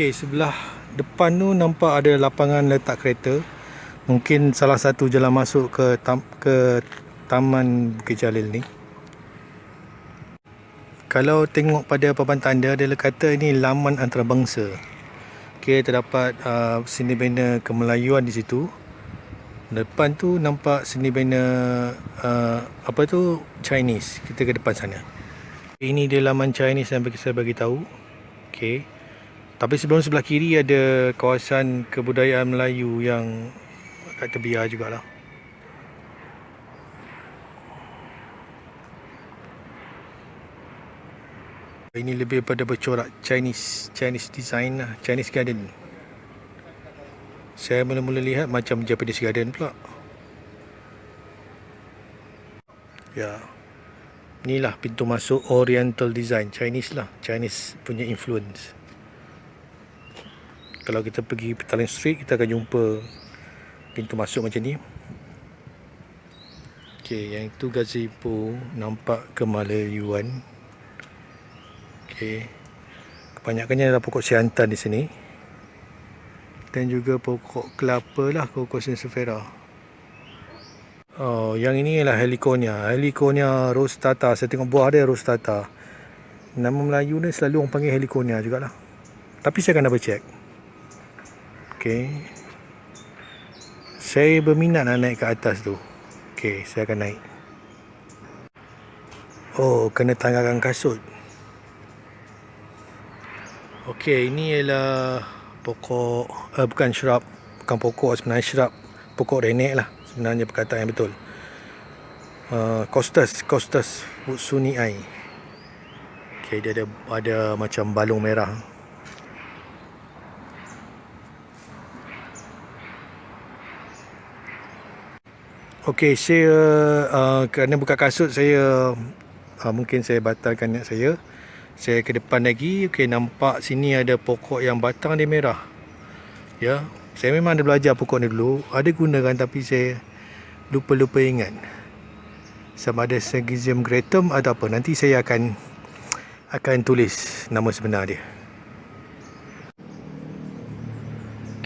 Okey, sebelah depan tu nampak ada lapangan letak kereta. Mungkin salah satu jalan masuk ke tam, ke Taman Bukit Jalil ni. Kalau tengok pada papan tanda dia kata ini laman antarabangsa. Okey, terdapat uh, seni bina kemelayuan di situ. Depan tu nampak seni bina uh, apa tu Chinese. Kita ke depan sana. Ini dia laman Chinese yang saya bagi tahu. Okey. Tapi sebelum sebelah kiri ada kawasan kebudayaan Melayu yang kat tebiar jugalah. Ini lebih pada bercorak Chinese Chinese design lah, Chinese garden. Saya mula-mula lihat macam Japanese garden pula. Ya. Inilah pintu masuk Oriental design, Chinese lah, Chinese punya influence kalau kita pergi Petaling Street kita akan jumpa pintu masuk macam ni. Ok yang itu gazebo nampak kemalayuan ok kebanyakannya adalah pokok siantan di sini. Dan juga pokok kelapa lah pokok sensifera oh yang ini ialah heliconia heliconia rostata saya tengok buah dia rostata nama Melayu ni selalu orang panggil heliconia jugalah. Tapi saya akan double check Okey. Saya berminat nak naik ke atas tu. Okey, saya akan naik. Oh, kena tanggalkan kasut. Okey, ini ialah pokok uh, bukan shrub, bukan pokok sebenarnya shrub, pokok renek lah sebenarnya perkataan yang betul. Uh, Costus, Costus Sunii. Okey, dia ada ada macam balung merah. Okey, saya uh, kerana buka kasut saya uh, mungkin saya batalkan niat saya. Saya ke depan lagi, okey nampak sini ada pokok yang batang dia merah. Ya, saya memang ada belajar pokok ni dulu, ada gunakan tapi saya lupa-lupa ingat. Sama ada Syzygium gratum atau apa, nanti saya akan akan tulis nama sebenar dia.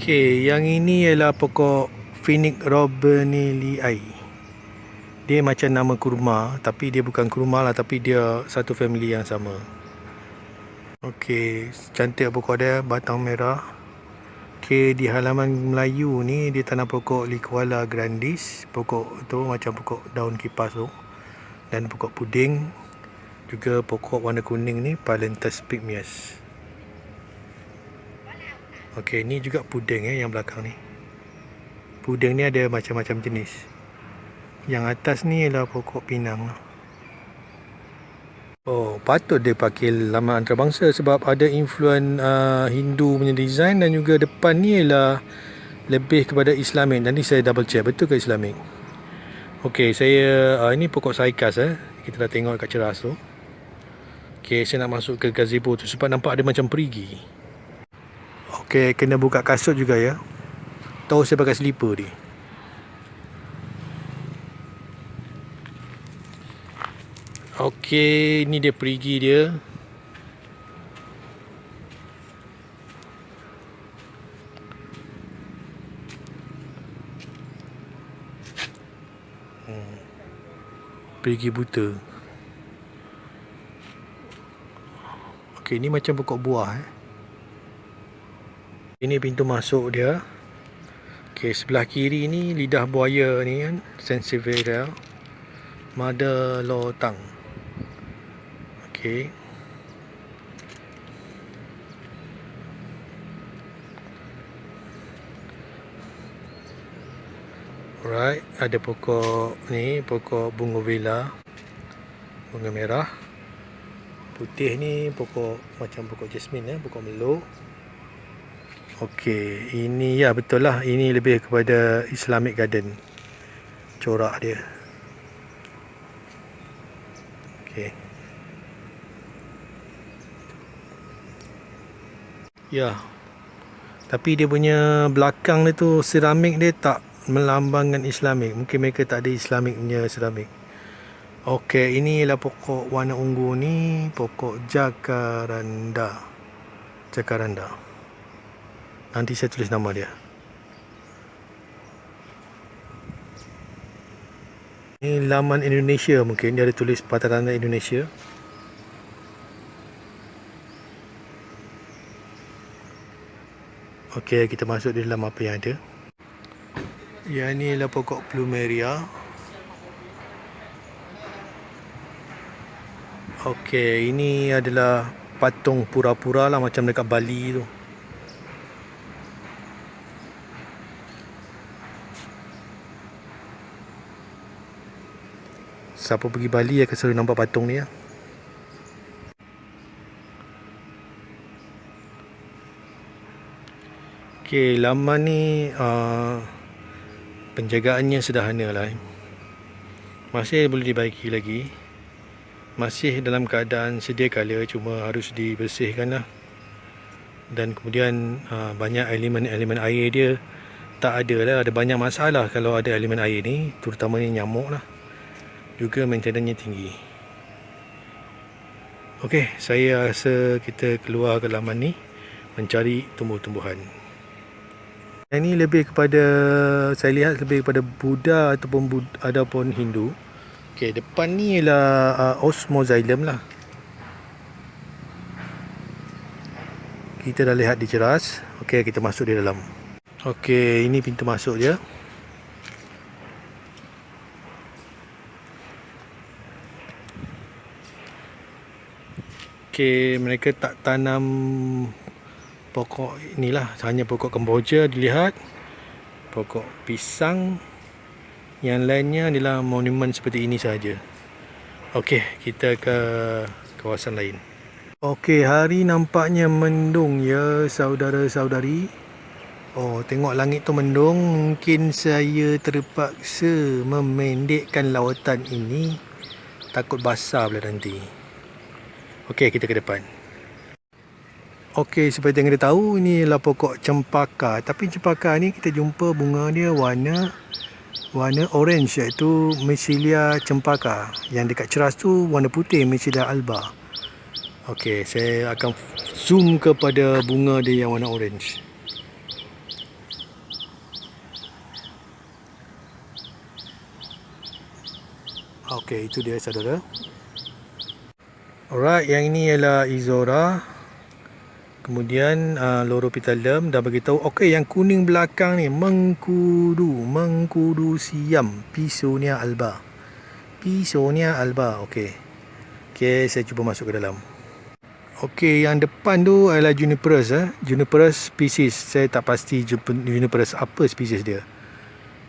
Okey, yang ini ialah pokok Phoenix robinillii. Dia macam nama kurma tapi dia bukan kurma lah tapi dia satu family yang sama. Okey, cantik pokok dia, batang merah. Okey, di halaman Melayu ni dia tanam pokok Liquala grandis. Pokok tu macam pokok daun kipas tu. Dan pokok puding. Juga pokok warna kuning ni Palentus pygmaeus. Okey, ni juga puding eh yang belakang ni. Puding ni ada macam-macam jenis. Yang atas ni ialah pokok pinang. Oh, patut dia pakai laman antarabangsa sebab ada influen uh, Hindu punya design dan juga depan ni ialah lebih kepada Islamik. Nanti saya double check betul ke Islamik. Okey, saya uh, ini pokok saikas eh. Kita dah tengok kat ceras tu. Okey, saya nak masuk ke gazebo tu sebab nampak ada macam perigi. Okey, kena buka kasut juga ya. Tahu saya pakai slipper ni Okey, ni dia perigi dia hmm. Perigi buta Okey, ni macam pokok buah eh. Ini pintu masuk dia Okey, sebelah kiri ni lidah buaya ni kan, Sensivera. Mother Lotang. Okey. Alright, ada pokok ni, pokok bunga villa. Bunga merah. Putih ni pokok macam pokok jasmine eh, pokok melo. Okey, ini ya betul lah. Ini lebih kepada Islamic Garden. Corak dia. Okey. Ya. Tapi dia punya belakang dia tu seramik dia tak melambangkan Islamik. Mungkin mereka tak ada Islamik punya seramik. Okey, ini ialah pokok warna ungu ni, pokok jacaranda. Jacaranda. Nanti saya tulis nama dia. Ini laman Indonesia mungkin dia ada tulis patah Indonesia. Okey, kita masuk di dalam apa yang ada. Yang ni ialah pokok plumeria. Okey, ini adalah patung pura-pura lah macam dekat Bali tu. Siapa pergi Bali akan selalu nampak patung ni ya. Okey, laman ni uh, penjagaannya sederhana lah. Eh. Masih boleh dibaiki lagi. Masih dalam keadaan sedia kala cuma harus dibersihkan lah. Dan kemudian uh, banyak elemen-elemen air dia tak ada lah. Ada banyak masalah kalau ada elemen air ni. Terutamanya nyamuk lah. Juga maintenance tinggi. Okey, saya rasa kita keluar ke laman ni mencari tumbuh-tumbuhan. Yang ni lebih kepada saya lihat lebih kepada Buddha ataupun Buddha, ataupun Hindu. Okey, depan ni ialah uh, Osmoxylem lah. Kita dah lihat di ceras. Okey, kita masuk di dalam. Okey, ini pintu masuk dia. Okey, mereka tak tanam pokok inilah. Hanya pokok kemboja dilihat pokok pisang. Yang lainnya adalah monumen seperti ini saja Okey, kita ke kawasan lain. Okey, hari nampaknya mendung ya saudara-saudari. Oh, tengok langit tu mendung. Mungkin saya terpaksa memendekkan lawatan ini. Takut basah pula nanti Okey, kita ke depan Okey, seperti yang kita tahu ini adalah pokok cempaka. Tapi cempaka ni kita jumpa bunga dia warna warna orange iaitu Mesylia cempaka. Yang dekat ceras tu warna putih Mesylia alba. Okey, saya akan zoom kepada bunga dia yang warna orange. Okey, itu dia saudara. Alright, yang ini ialah Izora. Kemudian uh, loro pitalem dah bagi tahu okey yang kuning belakang ni mengkudu mengkudu siam pisonia alba. Pisonia alba. Okey. Okey, saya cuba masuk ke dalam. Okey, yang depan tu adalah Juniperus eh. Juniperus species. Saya tak pasti Juniperus apa spesies dia.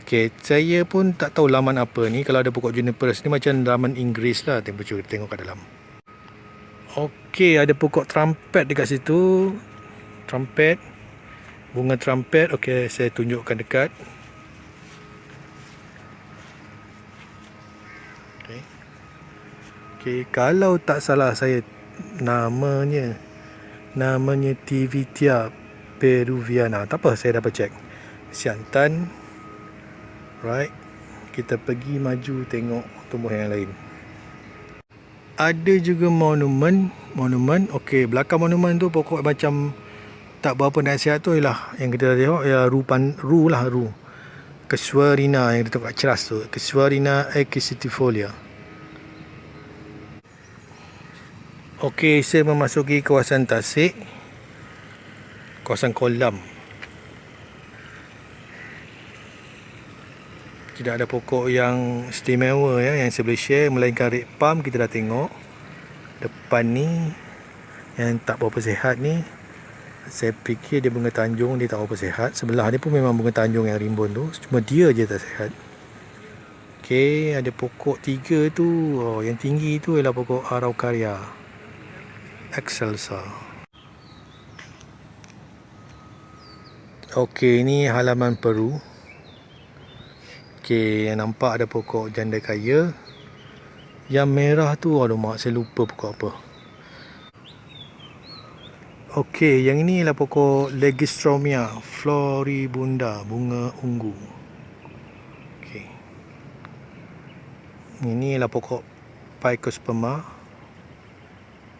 Okey, saya pun tak tahu laman apa ni. Kalau ada pokok Juniperus ni macam laman Inggeris lah. Tengok tengok kat dalam. Okey, ada pokok trumpet dekat situ. Trumpet. Bunga trumpet. Okey, saya tunjukkan dekat. Okey. Okey, kalau tak salah saya namanya namanya Tivitia peruviana. Tak apa, saya dapat check. Siantan. Right. Kita pergi maju tengok tumbuhan yang lain ada juga monumen monumen okey belakang monumen tu pokok macam tak berapa nasihat tu ialah yang kita dah tengok ya rupan ru lah ru. Keswarina yang kita tengok ceras tu. Keswarina ecicitifolia okey saya memasuki kawasan Tasik. Kawasan kolam tidak ada pokok yang istimewa ya yang saya boleh share. Melainkan red palm kita dah tengok. Depan ni yang tak berapa sihat ni saya fikir dia bunga tanjung dia tak berapa sihat sebelah ni pun memang bunga tanjung yang rimbun tu. Cuma dia je tak sihat ok ada pokok tiga tu. Oh, yang tinggi tu ialah pokok araucaria. Excelsa. Ok ni halaman Peru Okey, yang nampak ada pokok janda kaya. Yang merah tu, aduh mak, saya lupa pokok apa. Okey, yang ini ialah pokok Legistromia floribunda, bunga ungu. Okey. Ini ialah pokok Picosperma.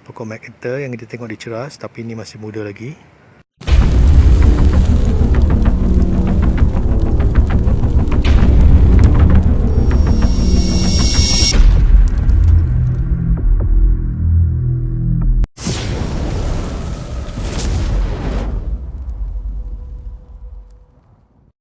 Pokok McEther yang kita tengok di ceras, tapi ini masih muda lagi.